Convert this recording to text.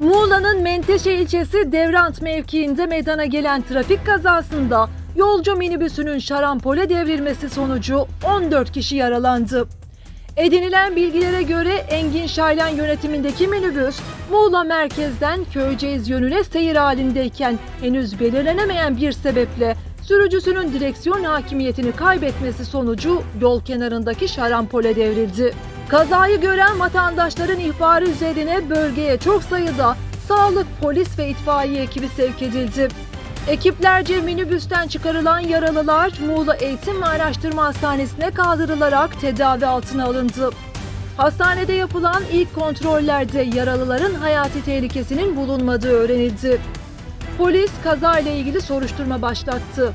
Muğla'nın Menteşe ilçesi Devrant mevkiinde meydana gelen trafik kazasında yolcu minibüsünün şarampole devrilmesi sonucu 14 kişi yaralandı. Edinilen bilgilere göre Engin Şaylan yönetimindeki minibüs Muğla merkezden Köyceğiz yönüne seyir halindeyken henüz belirlenemeyen bir sebeple sürücüsünün direksiyon hakimiyetini kaybetmesi sonucu yol kenarındaki şarampole devrildi. Kazayı gören vatandaşların ihbarı üzerine bölgeye çok sayıda sağlık, polis ve itfaiye ekibi sevk edildi. Ekiplerce minibüsten çıkarılan yaralılar Muğla Eğitim ve Araştırma Hastanesi'ne kaldırılarak tedavi altına alındı. Hastanede yapılan ilk kontrollerde yaralıların hayati tehlikesinin bulunmadığı öğrenildi. Polis kazayla ilgili soruşturma başlattı.